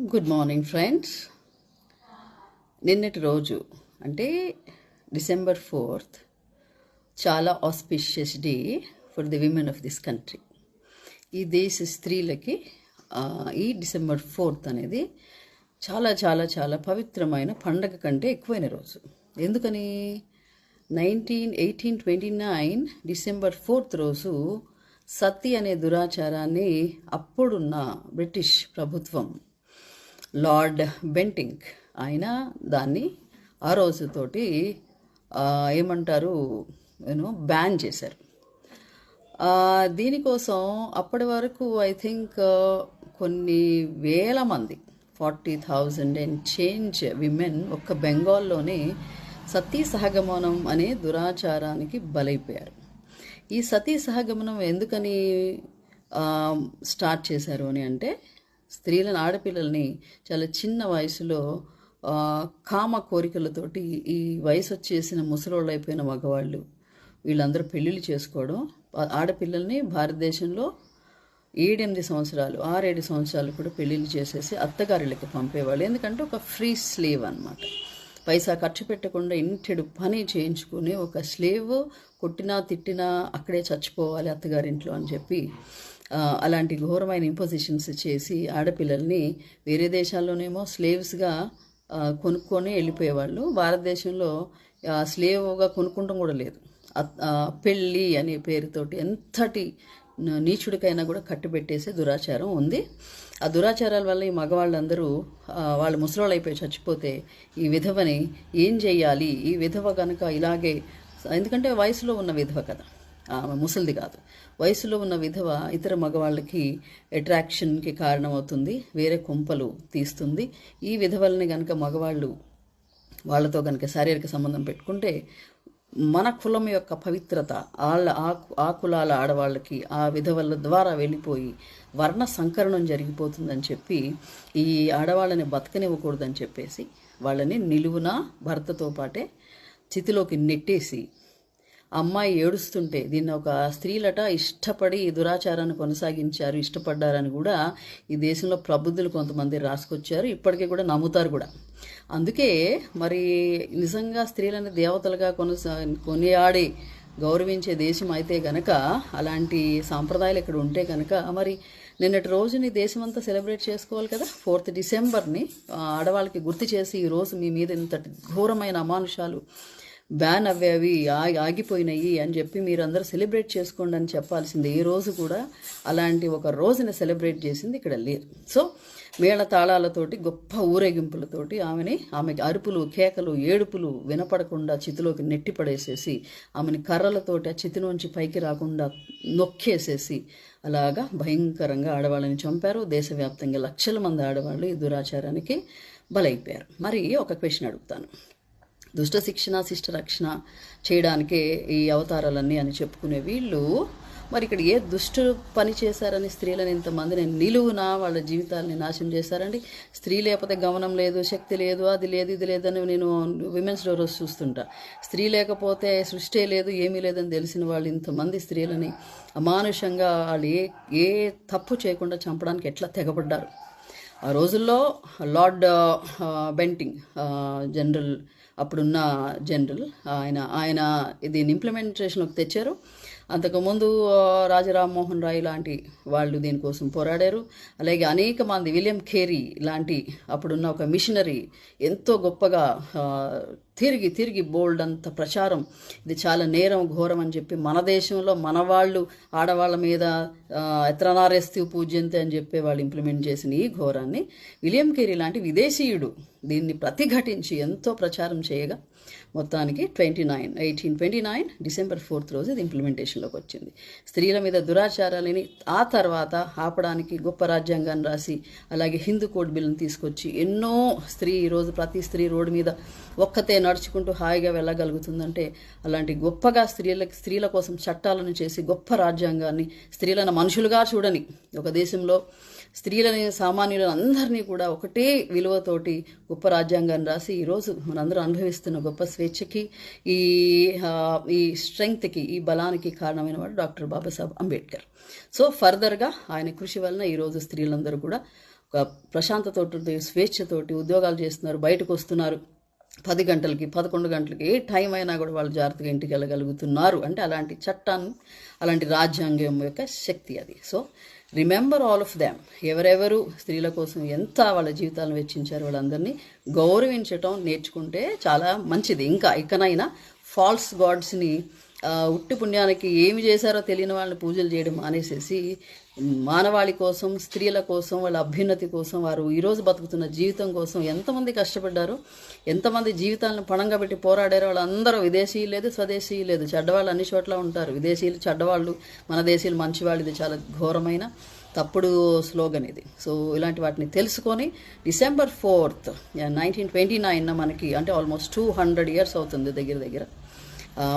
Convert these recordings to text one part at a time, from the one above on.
Good morning friends నిన్నటి రోజు అంటే డిసెంబర్ ఫోర్త్ చాలా auspicious day for the women of this country ఈ దేశ స్త్రీలకి ఈ డిసెంబర్ ఫోర్త్ అనేది చాలా చాలా చాలా పవిత్రమైన పండగ కంటే ఎక్కువైన రోజు. ఎందుకని? Nineteen eighteen twenty nine December fourth రోజు సతీ అనే దురాచారాన్ని అప్పుడున్న బ్రిటిష్ ప్రభుత్వం లార్డ్ బెంటింగ్. ఆయన దాన్ని ఆ రోజుతోటి ఏమంటారు నేను బ్యాన్ చేశారు. దీనికోసం అప్పటి వరకు ఐ థింక్ కొన్ని వేల మంది forty thousand and change women ఒక్క బెంగాల్లోనే సతీ సహగమనం అనే దురాచారానికి బలైపోయారు. ఈ సతీ సహగమనం ఎందుకని స్టార్ట్ చేశారు అని అంటే స్త్రీలను ఆడపిల్లల్ని చాలా చిన్న వయసులో కామ కోరికలతోటి ఈ వయసు వచ్చేసిన ముసలోళ్ళు అయిపోయిన మగవాళ్ళు. వీళ్ళందరూ పెళ్ళిళ్ళు చేసుకోవడం ఆడపిల్లల్ని భారతదేశంలో ఏడెనిమిది సంవత్సరాలు ఆరేడు సంవత్సరాలు కూడా పెళ్ళిళ్ళు చేసేసి అత్తగారులకి పంపేవాళ్ళు. ఎందుకంటే ఒక ఫ్రీ స్లేవ్ అన్నమాట. పైసా ఖర్చు పెట్టకుండా ఇంటెడు పని చేయించుకుని ఒక స్లేవ్ కొట్టినా తిట్టినా అక్కడే చచ్చిపోవాలి అత్తగారింట్లో అని చెప్పి అలాంటి ఘోరమైన ఇంపోజిషన్స్ చేసి ఆడపిల్లల్ని వేరే దేశాల్లోనేమో స్లేవ్స్గా కొనుక్కొని వెళ్ళిపోయేవాళ్ళు. భారతదేశంలో స్లేవ్గా కొనుక్కుంటం కూడా లేదు. పెళ్ళి అనే పేరుతోటి ఎంతటి నీచుడికైనా కూడా కట్టుబెట్టేసే దురాచారం ఉంది. ఆ దురాచారాల వల్ల ఈ మగవాళ్ళందరూ వాళ్ళు ముసలోళ్ళు అయిపోయి చచ్చిపోతే ఈ విధవని ఏం చేయాలి? ఈ విధవ కనుక ఇలాగే ఎందుకంటే వయసులో ఉన్న విధవ కదా. ఆమె ముసలిది కాదు. వయసులో ఉన్న విధవ ఇతర మగవాళ్ళకి అట్రాక్షన్కి కారణమవుతుంది వేరే కొంపలు తీస్తుంది. ఈ విధవల్ని కనుక మగవాళ్ళు వాళ్ళతో కనుక శారీరక సంబంధం పెట్టుకుంటే మన కులం యొక్క పవిత్రత వాళ్ళ ఆ ఆ కులాల ఆడవాళ్ళకి ఆ విధవల ద్వారా వెళ్ళిపోయి వర్ణ సంకరణం జరిగిపోతుందని చెప్పి ఈ ఆడవాళ్ళని బతకనివ్వకూడదని చెప్పేసి వాళ్ళని నిలువున భర్తతో పాటే చితిలోకి నెట్టేసి అమ్మాయి ఏడుస్తుంటే దీన్ని ఒక స్త్రీలట ఇష్టపడి దురాచారాన్ని కొనసాగించారు ఇష్టపడ్డారని కూడా ఈ దేశంలో ప్రబుద్ధులు కొంతమంది రాసుకొచ్చారు ఇప్పటికీ కూడా నమ్ముతారు కూడా. అందుకే మరి నిజంగా స్త్రీలని దేవతలుగా కొనసా కొనియాడి గౌరవించే దేశం అయితే గనక అలాంటి సాంప్రదాయాలు ఇక్కడ ఉంటే గనక మరి నిన్నటి రోజుని దేశమంతా సెలబ్రేట్ చేసుకోవాలి కదా? ఫోర్త్ డిసెంబర్ని ఆడవాళ్ళకి గుర్తు చేసి ఈ రోజు మీ మీద ఇంతటి ఘోరమైన అమానుషాలు బ్యాన్ అవ్వేవి ఆగి ఆగిపోయినాయి అని చెప్పి మీరందరూ సెలబ్రేట్ చేసుకోండి అని చెప్పాల్సింది. ఈ రోజు కూడా అలాంటి ఒక రోజుని సెలబ్రేట్ చేసింది ఇక్కడ లేదు సో మేళ తాళాలతోటి గొప్ప ఊరేగింపులతోటి ఆమెని ఆమెకి అరుపులు కేకలు ఏడుపులు వినపడకుండా చితిలోకి నెట్టి పడేసేసి ఆమెని కర్రలతోటి ఆ చితిలోంచి పైకి రాకుండా నొక్కేసేసి అలాగా భయంకరంగా ఆడవాళ్ళని చంపారు. దేశవ్యాప్తంగా లక్షల మంది ఆడవాళ్ళు ఈ దురాచారానికి బలైపోయారు. మరి ఒక క్వశ్చన్ అడుగుతాను. దుష్ట శిక్షణ శిష్ట రక్షణ చేయడానికే ఈ అవతారాలన్నీ అని చెప్పుకునే వీళ్ళు. మరి ఇక్కడ ఏ దుష్టులు పని చేశారని స్త్రీలను ఇంతమందిని నిలువున వాళ్ళ జీవితాలని నాశనం చేశారండి? స్త్రీ లేకపోతే గమనం లేదు శక్తి లేదు అది లేదు ఇది లేదని నేను విమెన్స్ డే రోజు చూస్తుంటా. స్త్రీ లేకపోతే సృష్టి లేదు ఏమీ లేదని తెలిసిన వాళ్ళు ఇంతమంది స్త్రీలని అమానుషంగా వాళ్ళు ఏ ఏ తప్పు చేయకుండా చంపడానికి ఎట్లా తెగబడ్డారు? ఆ రోజుల్లో లార్డ్ బెంటింగ్ జనరల్ అప్పుడున్న జనరల్ ఆయన ఆయన దీన్ని ఇంప్లిమెంటేషన్లోకి తెచ్చారు. అంతకుముందు ఆ, రాజా రాయ్ లాంటి వాళ్ళు దీనికోసం పోరాడారు. అలాగే అనేక మంది విలియం ఖేరీ లాంటి అప్పుడున్న ఒక మిషనరీ ఎంతో గొప్పగా తిరిగి తిరిగి బోల్డ్ అంత ప్రచారం ఇది చాలా నేరం ఘోరం అని చెప్పి మన దేశంలో మన వాళ్ళు ఆడవాళ్ళ మీద ఎత్రనారేస్తూ పూజ్యంతే అని చెప్పి వాళ్ళు ఇంప్లిమెంట్ చేసిన ఈ ఘోరాన్ని విలియం కేరీ లాంటి విదేశీయుడు దీన్ని ప్రతిఘటించి ఎంతో ప్రచారం చేయగా మొత్తానికి twenty nine eighteen twenty nine December fourth రోజు ఇది ఇంప్లిమెంటేషన్ ఇంప్లిమెంటేషన్లోకి వచ్చింది స్త్రీల మీద దురాచారాలని ఆ తర్వాత ఆపడానికి గొప్ప రాజ్యాంగాన్ని రాసి అలాగే హిందూ కోడ్ బిల్లును తీసుకొచ్చి ఎన్నో స్త్రీ ఈరోజు ప్రతి స్త్రీ రోడ్డు మీద ఒక్కతే నడుచుకుంటూ హాయిగా వెళ్ళగలుగుతుందంటే అలాంటి గొప్పగా స్త్రీల స్త్రీల కోసం చట్టాలను చేసి గొప్ప రాజ్యాంగాన్ని స్త్రీలను మనుషులుగా చూడని ఒక దేశంలో స్త్రీలని సామాన్యులను అందరినీ కూడా ఒకటే విలువతోటి గొప్ప రాజ్యాంగాన్ని రాసి ఈరోజు మనందరం అనుభవిస్తున్న గొప్ప స్వేచ్ఛకి ఈ ఈ స్ట్రెంగ్త్కి ఈ బలానికి కారణమైన వాడు డాక్టర్ బాబాసాహెబ్ అంబేద్కర్. సో ఫర్దర్గా ఆయన కృషి వలన ఈరోజు స్త్రీలందరూ కూడా ఒక ప్రశాంతతోటి స్వేచ్ఛతోటి ఉద్యోగాలు చేస్తున్నారు బయటకు వస్తున్నారు. పది గంటలకి పదకొండు గంటలకి ఏ టైం అయినా కూడా వాళ్ళు జాగ్రత్తగా ఇంటికి వెళ్ళగలుగుతున్నారు. అంటే అలాంటి చట్టాన్ని అలాంటి రాజ్యాంగం యొక్క శక్తి అది. So remember all of them ఎవరెవరు స్త్రీల కోసం ఎంత వాళ్ళ జీవితాలను వెచ్చించారు వాళ్ళందరినీ గౌరవించటం నేర్చుకుంటే చాలా మంచిది. ఇంకా ఇకనైనా ఫాల్స్ గాడ్స్ని ఉట్టి పుణ్యానికి ఏమి చేశారో తెలియని వాళ్ళని పూజలు చేయడం మానేసేసి మానవాళి కోసం స్త్రీల కోసం వాళ్ళ అభ్యున్నతి కోసం వారు ఈరోజు బతుకుతున్న జీవితం కోసం ఎంతమంది కష్టపడ్డారు ఎంతమంది జీవితాలను పణంగా పెట్టి పోరాడారో వాళ్ళందరూ విదేశీ లేదు స్వదేశీ లేదు చెడ్డవాళ్ళు అన్ని చోట్ల ఉంటారు. విదేశీయులు చెడ్డవాళ్ళు మన దేశీయులు మంచివాళ్ళు ఇది చాలా ఘోరమైన తప్పుడు స్లోగన్ ఇది. సో ఇలాంటి వాటిని తెలుసుకొని December fourth nineteen twenty nine మనకి అంటే ఆల్మోస్ట్ టూ హండ్రెడ్ ఇయర్స్ అవుతుంది దగ్గర దగ్గర.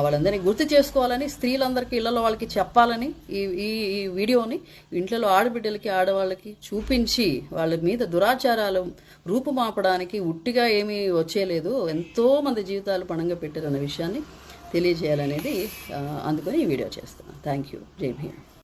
వాళ్ళందరినీ గుర్తు చేసుకోవాలని స్త్రీలందరికీ ఇళ్ళలో వాళ్ళకి చెప్పాలని ఈ ఈ ఈ వీడియోని ఇంట్లో ఆడబిడ్డలకి ఆడవాళ్ళకి చూపించి వాళ్ళ మీద దురాచారాలు రూపుమాపడానికి ఉట్టిగా ఏమీ వచ్చేలేదు. ఎంతో మంది జీవితాలు పణంగా పెట్టారన్న విషయాన్ని తెలియజేయాలనేది అందుకని ఈ వీడియో చేస్తున్నాను. థ్యాంక్ యూ జై భీమ్